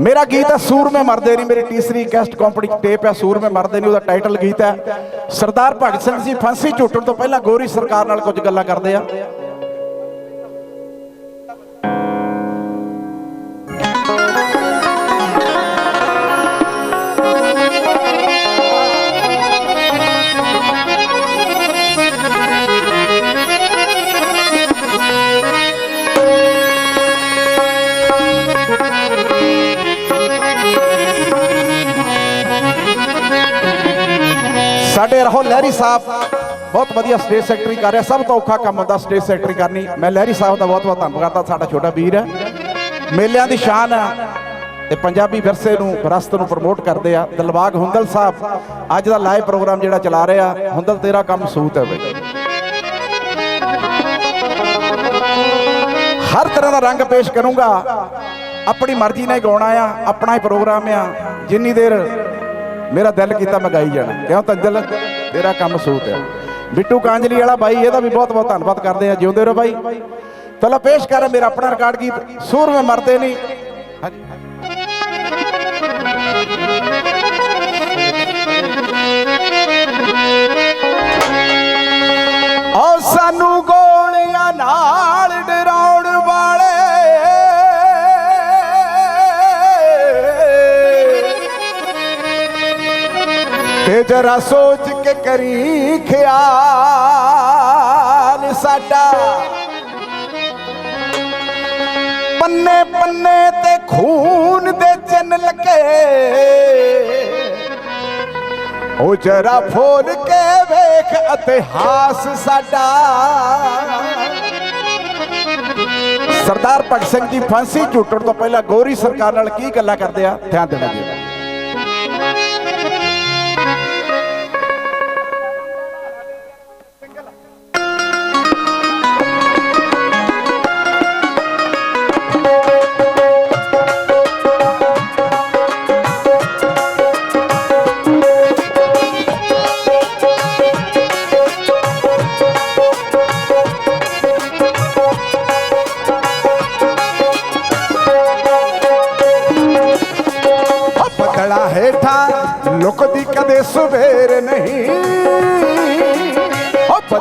ਮੇਰਾ ਗੀਤ ਹੈ ਸੂਰਮੇ ਮਰਦੇ ਨਹੀਂ, ਮੇਰੀ ਤੀਸਰੀ ਗੈਸਟ ਕੰਪਨੀ ਟੇਪ ਹੈ, ਸੂਰਮੇ ਮਰਦੇ ਨਹੀਂ, ਉਹਦਾ ਟਾਈਟਲ ਗੀਤ ਹੈ। ਸਰਦਾਰ ਭਗਤ ਸਿੰਘ ਜੀ ਫਾਂਸੀ ਝੂਟਣ ਤੋਂ ਪਹਿਲਾਂ ਗੋਰੀ ਸਰਕਾਰ ਨਾਲ ਕੁਝ ਗੱਲਾਂ ਕਰਦੇ ਆ। ਸਾਡੇ ਰਹੋ ਲਹਿਰੀ ਸਾਹਿਬ। ਬਹੁਤ ਵਧੀਆ ਸਟੇਜ ਸੈਕਟਰੀ ਕਰ ਰਿਹਾ, ਸਭ ਤੋਂ ਔਖਾ ਕੰਮ ਹੁੰਦਾ ਸਟੇਜ ਸੈਕਟਰੀ ਕਰਨੀ। ਮੈਂ ਲਹਿਰੀ ਸਾਹਿਬ ਦਾ ਬਹੁਤ ਬਹੁਤ ਧੰਨਵਾਦ ਕਰਦਾ ਸਾਡਾ ਛੋਟਾ ਵੀਰ ਹੈ। ਮੇਲਿਆਂ ਦੀ ਸ਼ਾਨ ਹੈ ਤੇ ਪੰਜਾਬੀ ਵਿਰਸੇ ਨੂੰ, ਵਿਰਾਸਤ ਨੂੰ ਪ੍ਰਮੋਟ ਕਰਦੇ ਆ। ਦਿਲਬਾਗ ਹੁੰਦਲ ਸਾਹਿਬ, ਅੱਜ ਦਾ ਲਾਈਵ ਪ੍ਰੋਗਰਾਮ ਜਿਹੜਾ ਚਲਾ ਰਿਹਾ, ਹੁੰਦਲ ਤੇਰਾ ਕੰਮ ਸੂਤ ਹੈ ਬਈ ਹਰ ਤਰ੍ਹਾਂ ਦਾ ਰੰਗ ਪੇਸ਼ ਕਰੂੰਗਾ। ਆਪਣੀ ਮਰਜ਼ੀ ਨਾਲ ਹੀ ਗਾਉਣਾ ਆ, ਆਪਣਾ ਹੀ ਪ੍ਰੋਗਰਾਮ ਆ। ਜਿੰਨੀ ਦੇਰ ਮੇਰਾ ਦਿਲ ਕੀਤਾ ਮੈਂ ਗਾਈ ਜਾਣਾ। ਕਿਉਂ ਤੰਜਲ? ਤੇਰਾ ਕੰਮ ਸੂਤ ਹੈ ਬਿੱਟੂ ਕਾਂਜਲੀ ਵਾਲਾ ਬਾਈ, ਇਹਦਾ ਵੀ ਬਹੁਤ ਬਹੁਤ ਧੰਨਵਾਦ ਕਰਦੇ ਆ। ਜਿਉਂਦੇ ਰਹੋ ਬਾਈ। ਪਹਿਲਾਂ ਪੇਸ਼ ਕਰ ਮੇਰਾ ਆਪਣਾ ਰਿਕਾਰਡ ਗੀਤ, ਸੂਰ ਮੈਂ ਮਰਦੇ ਨਹੀਂ। ਹਾਂਜੀ ਤੇ ਜਰਾ ਸੋਚ ਕੇ ਕਰੀ ਖਿਆਲ ਸਾਡਾ। ਪੰਨੇ ਪੰਨੇ ਤੇ ਖੂਨ ਦੇ ਚਿੰਨ ਲੱਗੇ। ਉਹ ਜਰਾ ਫੋਲ ਕੇ ਵੇਖ ਇਤਿਹਾਸ ਸਾਡਾ। ਸਰਦਾਰ ਭਗਤ ਸਿੰਘ ਜੀ ਫਾਂਸੀ ਝੂਟਣ ਤੋਂ ਪਹਿਲਾਂ ਗੋਰੀ ਸਰਕਾਰ ਨਾਲ ਕੀ ਗੱਲਾਂ ਕਰਦੇ ਆ? ਧਿਆਨ ਦੇਣਾ ਜੀ।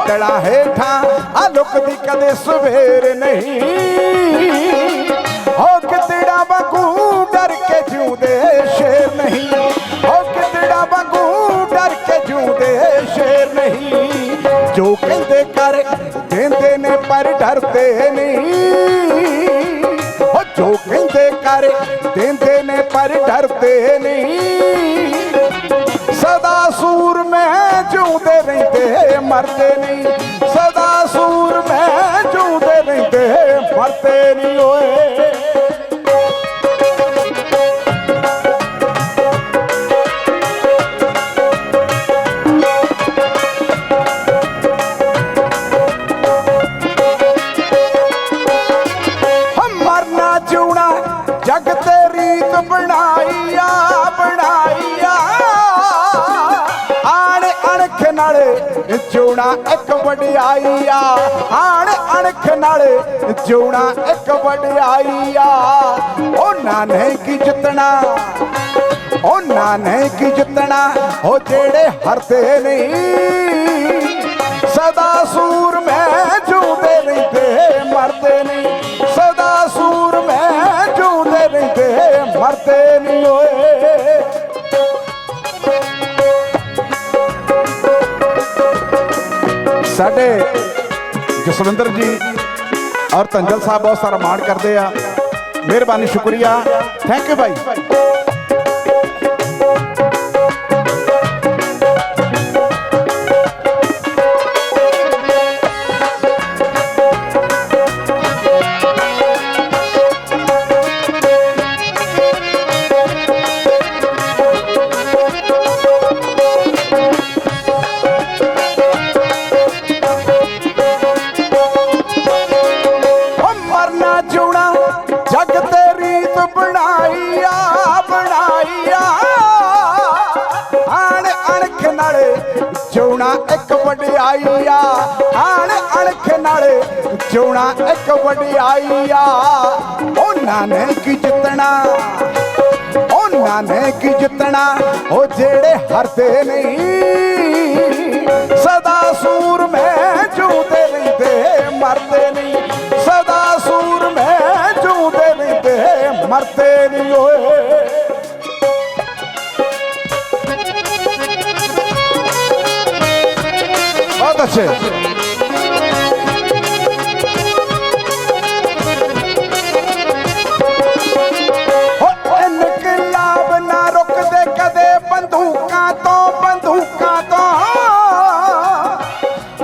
ਉਹ ਹੇਠਾਂ, ਆ ਲੁਕਦੀ ਕਦੇ ਸਵੇਰ ਨਹੀਂ। ਹੋ ਕਿਤੜਾ ਵਾਂਗੂ ਡਰ ਕੇ ਜਿਉਂਦੇ ਸ਼ੇਰ ਨਹੀਂ। ਹੋ ਕਿਤੜਾ ਵਾਂਗੂ ਡਰ ਕੇ ਜਿਉਂਦੇ ਸ਼ੇਰ ਨਹੀਂ। ਜੋ ਕਹਿੰਦੇ ਕਰ ਦਿੰਦੇ ਨੇ ਪਰ ਡਰਦੇ ਨਹੀਂ। ਉਹ ਜੋ ਕਹਿੰਦੇ ਕਰ ਦਿੰਦੇ ਨੇ ਪਰ ਡਰਦੇ ਨਹੀਂ। ਰਹਿੰਦੇ ਇੱਕ ਵਡਿਆਈਆ। ਆਣ ਅਣਖ ਨਾਲ ਜਿਉਣਾ ਇੱਕ ਵਡਿਆਈਆ। ਉਹਨਾਂ ਨੇ ਕੀ ਜਿੱਤਣਾ? ਉਹਨਾਂ ਨੇ ਕੀ ਜਿੱਤਣਾ? ਉਹ ਜਿਹੜੇ ਹਰਦੇ ਨਹੀਂ, ਸਦਾ ਸੂਰ ਮੈਂ ਜੂਦੇ ਰਹਿੰਦੇ, ਮਰਦੇ ਨਹੀਂ। ਸਦਾ ਸੂਰ ਮੈਂ ਜੂਦੇ ਰਹਿੰਦੇ, ਮਰਦੇ ਨਹੀਂ ਓਏ। ਸਾਡੇ ਜਸਵਿੰਦਰ ਜੀ ਔਰ ਤੰਜਲ ਸਾਹਿਬ ਬਹੁਤ ਸਾਰਾ ਮਾਣ ਕਰਦੇ ਆ। ਮਿਹਰਬਾਨੀ, ਸ਼ੁਕਰੀਆ। ਥੈਂਕ ਯੂ ਭਾਈ। ਜਿਉਣਾ ਇੱਕ ਵਡਿਆਈਆ ਆਣ ਅਣਖ ਨਾਲ ਜਿਉਣਾ ਇੱਕ ਵਡਿਆਈਆ ਉਹਨਾਂ ਨੇ ਕੀ ਜਿੱਤਣਾ? ਉਹਨਾਂ ਨੇ ਕੀ ਜਿੱਤਣਾ? ਉਹ ਜਿਹੜੇ ਹਰਦੇ ਨਹੀਂ, ਸਦਾ ਸੂਰ ਮੈਂ ਜੂਦੇ ਰਹਿੰਦੇ, ਮਰਦੇ ਨਹੀਂ। ਬਹੁਤ ਅੱਛੇ ਨਾ ਕਦੇ ਬੰਦੂਕਾਂ ਤੋਂ ਬੰਦੂਕਾਂ ਤੋਂ।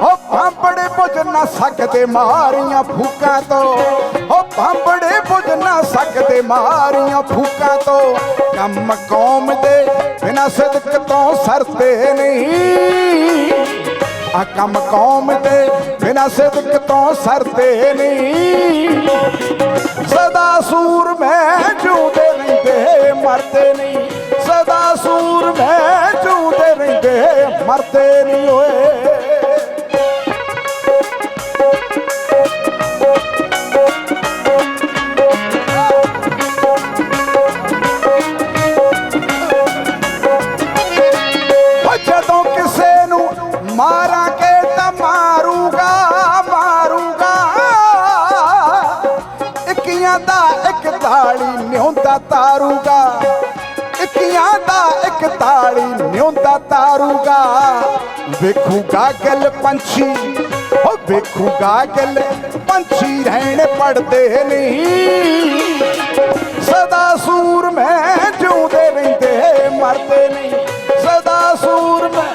ਹੋ ਭਾਂਬੜੇ ਬੁਝ ਸਕਦੇ ਮਾਰੀਆਂ ਫੂਕਾਂ ਤੋਂ। ਉਹ ਭਾਂਬੜੇ ਬੁਝ ਨਾ ਸਕਦੇ ਮਾਰੀਆਂ ਫੂਕਾਂ ਤੋਂ। ਕੰਮ ਕੌਮ ਦੇ ਬਿਨਾ ਸਦਕ ਤੋਂ ਸਰਦੇ ਨਹੀਂ। ਆ ਕੰਮ ਕੌਮ ਦੇ ਬਿਨਾ ਸਦਕ ਤੋਂ ਸਰਦੇ ਨਹੀਂ। ਸਦਾ ਸੂਰ ਮੈਂ ਜੂਦੇ ਰਹਿੰਦੇ, ਮਰਦੇ ਨਹੀਂ। ਸਦਾ ਸੂਰ ਮੈਂ ਜੂਦੇ ਰਹਿੰਦੇ, ਮਰਦੇ ਦਾ ਇੱਕ ਤਾਲੀ ਨਿਉਂਦਾ ਤਾਰੂਗਾ। ਇੱਕੀਆਂ ਦਾ ਇੱਕ ਤਾਲੀ ਨਿਉਂਦਾ ਤਾਰੂਗਾ। ਵੇਖੂਗਾ ਗਲ ਪੰਛੀ ਉਹ ਵੇਖੂਗਾ ਗਲ ਪੰਛੀ ਰਹਿਣ ਪੜਦੇ ਨਹੀਂ। ਸਦਾ ਸੂਰ ਮੈਂ ਜਿਉਂਦੇ ਰਹਿੰਦੇ, ਮਰਦੇ ਨਹੀਂ। ਸਦਾ ਸੂਰ ਮੈਂ